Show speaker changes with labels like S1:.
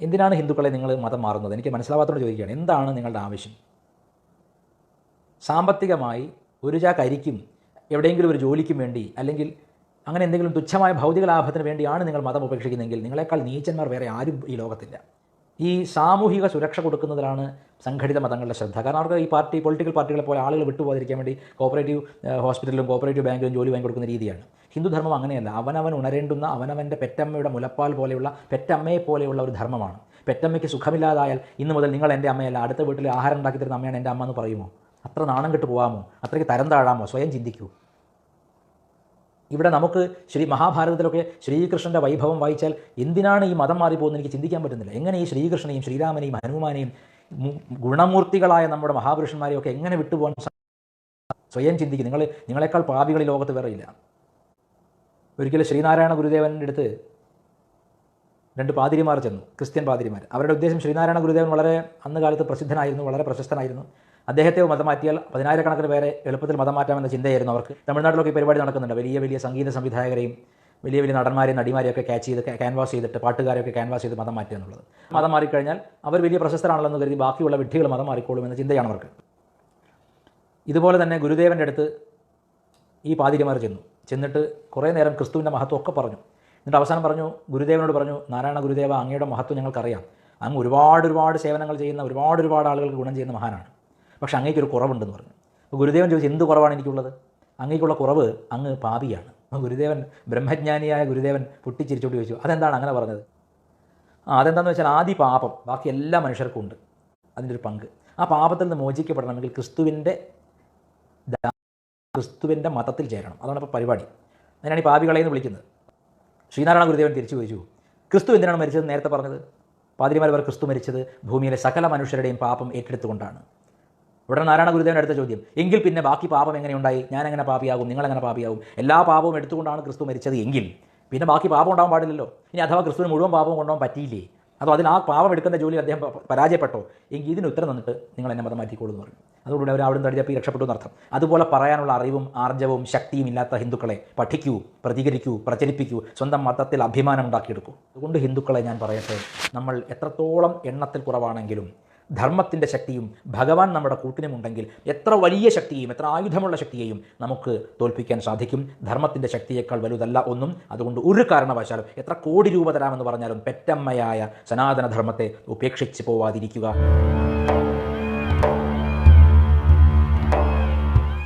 S1: എന്തിനാണ് ഹിന്ദുക്കളെ നിങ്ങൾ മതം മാറുന്നത്? എനിക്ക് മനസ്സിലാവാത്തോട് ചോദിക്കുകയാണ്. എന്താണ് നിങ്ങളുടെ ആവശ്യം? സാമ്പത്തികമായി ഒരു ചാക്ക് അരിക്കും എവിടെയെങ്കിലും ഒരു ജോലിക്കും വേണ്ടി അല്ലെങ്കിൽ അങ്ങനെ എന്തെങ്കിലും തുച്ഛമായ ഭൗതിക ലാഭത്തിന് വേണ്ടിയാണ് നിങ്ങൾ മതം ഉപേക്ഷിക്കുന്നതെങ്കിൽ നിങ്ങളെക്കാൾ നീച്ചന്മാർ വേറെ ആരും ഈ ലോകത്തില്ല. ഈ സാമൂഹിക സുരക്ഷ കൊടുക്കുന്നതിലാണ് സംഘടിത മതങ്ങളുടെ ശ്രദ്ധ. കാരണം അവർക്ക് ഈ പാർട്ടി പൊളിറ്റിക്കൽ പാർട്ടികളെ പോലെ ആളുകൾ വിട്ടുപോകാതിരിക്കാൻ വേണ്ടി കോപ്പറേറ്റീവ് ഹോസ്പിറ്റലിലും കോപ്പറേറ്റീവ് ബാങ്കിലും ജോലി വാങ്ങി കൊടുക്കുന്ന രീതിയാണ് ഹിന്ദുധർമ്മം അങ്ങനെയല്ല. അവനവൻ ഉണരേണ്ടുന്ന അവനവന്റെ പെറ്റമ്മയുടെ മുലപ്പാൽ പോലെയുള്ള പെറ്റമ്മയെ പോലെയുള്ള ഒരു ധർമ്മമാണ്. പെറ്റമ്മയ്ക്ക് സുഖമില്ലാതായാൽ ഇന്ന് മുതൽ നിങ്ങൾ എന്റെ അമ്മയല്ല. അടുത്ത വീട്ടിൽ ആഹാരം ഉണ്ടാക്കി തരുന്ന അമ്മയാണ് എന്റെ അമ്മ എന്ന് പറയുമോ? അത്ര നാണം കെട്ട് പോകാമോ അത്രയ്ക്ക് തരം താഴാമോ? സ്വയം ചിന്തിക്കൂ. ഇവിടെ നമുക്ക് ശ്രീ മഹാഭാരതത്തിലൊക്കെ ശ്രീകൃഷ്ണന്റെ വൈഭവം വായിച്ചാൽ എന്തിനാണ് ഈ മതം മാറിപ്പോകുന്നത് എനിക്ക് ചിന്തിക്കാൻ പറ്റുന്നില്ല. എങ്ങനെ ഈ ശ്രീകൃഷ്ണനെയും ശ്രീരാമനെയും ഹനുമാനെയും ഗുണമൂർത്തികളായ നമ്മുടെ മഹാപുരുഷന്മാരെയും ഒക്കെ എങ്ങനെ വിട്ടുപോകാൻ സ്വയം ചിന്തിക്കും. നിങ്ങൾ നിങ്ങളെക്കാൾ പാപികൾ ഈ ലോകത്ത് ഇല്ല. ഒരിക്കലും ശ്രീനാരായണ ഗുരുദേവന്റെ അടുത്ത് രണ്ട് പാതിരിമാർ ചെന്നു ക്രിസ്ത്യൻ പാതിരിമാർ. അവരുടെ ഉദ്ദേശം ശ്രീനാരായണ ഗുരുദേവൻ വളരെ അന്ന് കാലത്ത് പ്രസിദ്ധനായിരുന്നു വളരെ പ്രശസ്തനായിരുന്നു. അദ്ദേഹത്തെ മതം മാറ്റിയാൽ പതിനായിരക്കണക്കിന് പേരെ എളുപ്പത്തിൽ മതം മാറ്റാമെന്ന ചിന്തയായിരുന്നു അവർക്ക്. തമിഴ്നാട്ടിലൊക്കെ പരിപാടി നടക്കുന്നുണ്ട്. വലിയ വലിയ സംഗീത സംവിധായകരെയും വലിയ വലിയ നടന്മാരെയും നടിമാരെയൊക്കെ ക്യാച്ച് ചെയ്ത് ക്യാൻവാസ് ചെയ്തിട്ട് പാട്ടുകാരെയൊക്കെ ക്യാൻവാസ് ചെയ്ത് മതം മാറ്റുക എന്നുള്ളത്. മതം മാറിക്കഴിഞ്ഞാൽ അവർ വലിയ പ്രശസ്തരാണല്ലോ കരുതി ബാക്കിയുള്ള വിഡ്ഢികൾ മതം മാറിക്കോളും എന്ന ചിന്തയാണ് അവർക്ക്. ഇതുപോലെ തന്നെ ഗുരുദേവന്റെ അടുത്ത് ഈ പാതിരിമാർ ചെന്നു. ചെന്നിട്ട് കുറേ നേരം ക്രിസ്തുവിന്റെ മഹത്വം ഒക്കെ പറഞ്ഞു. എന്നിട്ട് അവസാനം പറഞ്ഞു ഗുരുദേവനോട് പറഞ്ഞു നാരായണ ഗുരുദേവ അങ്ങയുടെ മഹത്വം ഞങ്ങൾക്കറിയാം. അങ്ങ് ഒരുപാട് ഒരുപാട് സേവനങ്ങൾ ചെയ്യുന്ന ഒരുപാട് ഒരുപാട് ആളുകൾക്ക് ഗുണം ചെയ്യുന്ന മഹാനാണ്. പക്ഷേ അങ്ങേക്കൊരു കുറവുണ്ടെന്ന് പറഞ്ഞു. അപ്പോൾ ഗുരുദേവൻ ചോദിച്ചു എന്ത് കുറവാണ് എനിക്കുള്ളത്? അങ്ങേക്കുള്ള കുറവ് അങ്ങ് പാപിയാണ്. ഗുരുദേവൻ ബ്രഹ്മജ്ഞാനിയായ ഗുരുദേവൻ പൊട്ടിച്ചിരിച്ചോട്ട് ചോദിച്ചു അതെന്താണ് അങ്ങനെ പറഞ്ഞത്? ആ അതെന്താണെന്ന് വെച്ചാൽ ആദ്യ പാപം ബാക്കി എല്ലാ മനുഷ്യർക്കും ഉണ്ട് അതിന്റെ ഒരു പങ്ക്. ആ പാപത്തിൽ നിന്ന് മോചിക്കപ്പെടണമെങ്കിൽ ക്രിസ്തുവിന്റെ ക്രിസ്തുവിന്റെ മതത്തിൽ ചേരണം. അതാണ് ഇപ്പോൾ പരിപാടി. അതിനാണ് ഈ പാപികളെ എന്ന് വിളിക്കുന്നത്. ശ്രീനാരായണ ഗുരുദേവൻ തിരിച്ചു ചോദിച്ചു ക്രിസ്തു എന്തിനാണ് മരിച്ചത്? നേരത്തെ പറഞ്ഞത് പാതിരിമാർ ക്രിസ്തു മരിച്ചത് ഭൂമിയിലെ സകല മനുഷ്യരുടെയും പാപം ഏറ്റെടുത്തുകൊണ്ടാണ്. ഉടനെ നാരായണ ഗുരുദേവൻ അടുത്ത ചോദ്യം. എങ്കിൽ പിന്നെ ബാക്കി പാപം എങ്ങനെയുണ്ടായി? ഞാൻ എങ്ങനെ പാപിയാകും? നിങ്ങൾ എങ്ങനെ പാപിയാകും? എല്ലാ പാപവും എടുത്തുകൊണ്ടാണ് ക്രിസ്തു മരിച്ചത് എങ്കിൽ പിന്നെ ബാക്കി പാപം ഉണ്ടാവാൻ പാടില്ലല്ലോ. ഇനി അഥവാ ക്രിസ്തുവിന് മുഴുവൻ പാപം കൊണ്ടുപോകാൻ പറ്റിയില്ലേ? അതോ അതിൽ ആ പാപം എടുക്കുന്ന ജോലി അദ്ദേഹം പരാജയപ്പെട്ടോ? എങ്കിൽ ഇതിന് ഉത്തരം തന്നിട്ട് നിങ്ങൾ എന്നെ മതം മാറ്റിക്കോളൂ എന്ന് പറഞ്ഞു. അതുകൊണ്ട് അവർ അവിടെ തടിച്ചപ്പോൾ രക്ഷപ്പെട്ടു എന്നർത്ഥം അതുപോലെ പറയാനുള്ള അറിവും ആർജവും ശക്തിയും ഇല്ലാത്ത ഹിന്ദുക്കളെ പഠിക്കൂ പ്രതികരിക്കൂ പ്രചരിപ്പിക്കൂ സ്വന്തം മതത്തിൽ അഭിമാനം ഉണ്ടാക്കിയെടുക്കൂ. അതുകൊണ്ട് ഹിന്ദുക്കളെ ഞാൻ പറയട്ടെ നമ്മൾ എത്രത്തോളം എണ്ണത്തിൽ കുറവാണെങ്കിലും ധർമ്മത്തിന്റെ ശക്തിയും ഭഗവാൻ നമ്മുടെ കൂട്ടിനുമുണ്ടെങ്കിൽ എത്ര വലിയ ശക്തിയും എത്ര ആയുധമുള്ള ശക്തിയെയും നമുക്ക് തോൽപ്പിക്കാൻ സാധിക്കും. ധർമ്മത്തിന്റെ ശക്തിയേക്കാൾ വലുതല്ല ഒന്നും. അതുകൊണ്ട് ഒരു കാരണവശാലും എത്ര കോടി രൂപ തരാമെന്ന് പറഞ്ഞാലും പെറ്റമ്മയായ സനാതനധർമ്മത്തെ ഉപേക്ഷിച്ച് പോവാതിരിക്കുക.